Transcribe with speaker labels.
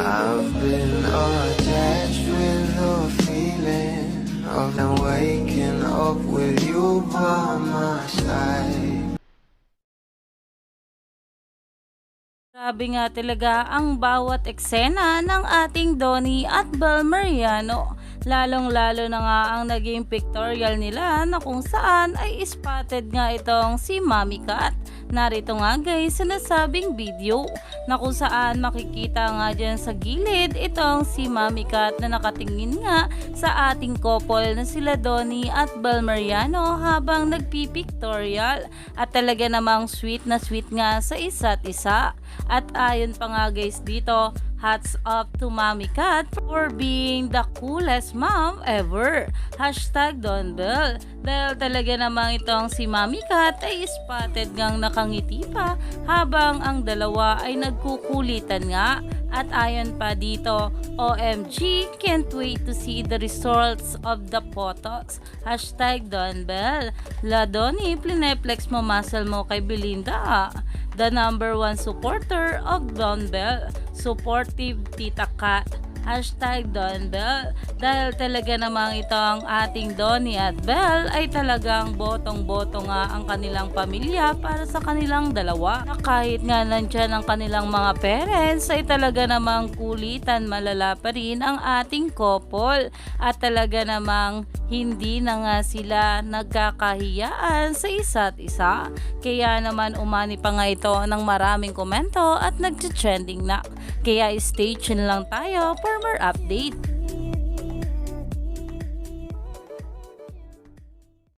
Speaker 1: I've been attached with the feeling of them waking up with you by my side.
Speaker 2: Grabe nga talaga ang bawat eksena ng ating Donnie at Bel Mariano. Lalong-lalo na nga ang naging pictorial nila na kung saan ay spotted nga itong si Mami Cat. Narito nga guys sa nasabing video na kung saan makikita nga dyan sa gilid itong si Mami Cat na nakatingin nga sa ating couple na sila Donnie at Bel Mariano habang nagpipictorial at talaga namang sweet na sweet nga sa isa't isa. At ayon pa nga guys dito, hats off to Mommy Cat for being the coolest mom ever. Hashtag Don Bell. Dahil talaga namang itong si Mommy Cat ay spotted ngang nakangiti pa habang ang dalawa ay nagkukulitan nga. At ayon pa dito, OMG, can't wait to see the results of the photos. Hashtag Don Bell. La Donnie, plineplex mo muscle mo kay Belinda the number one supporter of Don Bell, supportive Tita Kat. Hashtag Don Bell. Dahil talaga namang itong ating Donnie at Bell ay talagang botong-boto nga ang kanilang pamilya para sa kanilang dalawa. Kahit nga nandyan ang kanilang mga parents ay talaga namang kulitan malala pa rin ang ating couple. At talaga namang hindi na nga sila nagkakahiyaan sa isa't isa. Kaya naman umani pa nga ito ng maraming komento at nag-trending na. Kaya stay tuned lang tayo for more update.